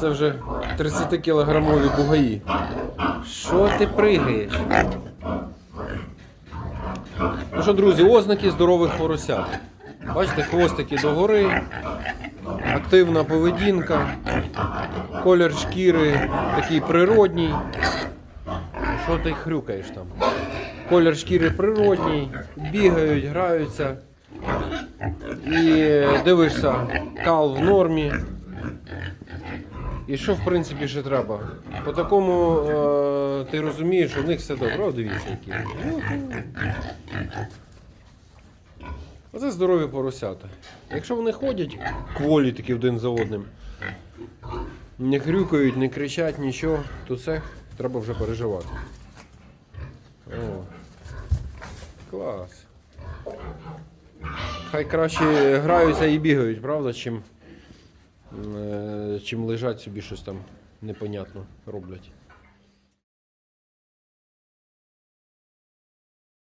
Це вже 30-кілограмові бугаї. Що ти пригаєш? Ну що, друзі, ознаки здорових поросят. Бачите, хвостики догори, активна поведінка, колір шкіри такий природній. Що ти хрюкаєш там? Колір шкіри природній, бігають, граються. І дивишся, кал в нормі. І що в принципі ще треба? По такому е, ти розумієш, в них все добре. О, дивіться, які. Юху. Оце здорові поросята. Якщо вони ходять кволі такі один за одним, не хрюкають, не кричать, нічого, то це треба вже переживати. О. Клас. Хай краще граються і бігають, правда, чим, е, чим лежать собі щось там непонятно роблять.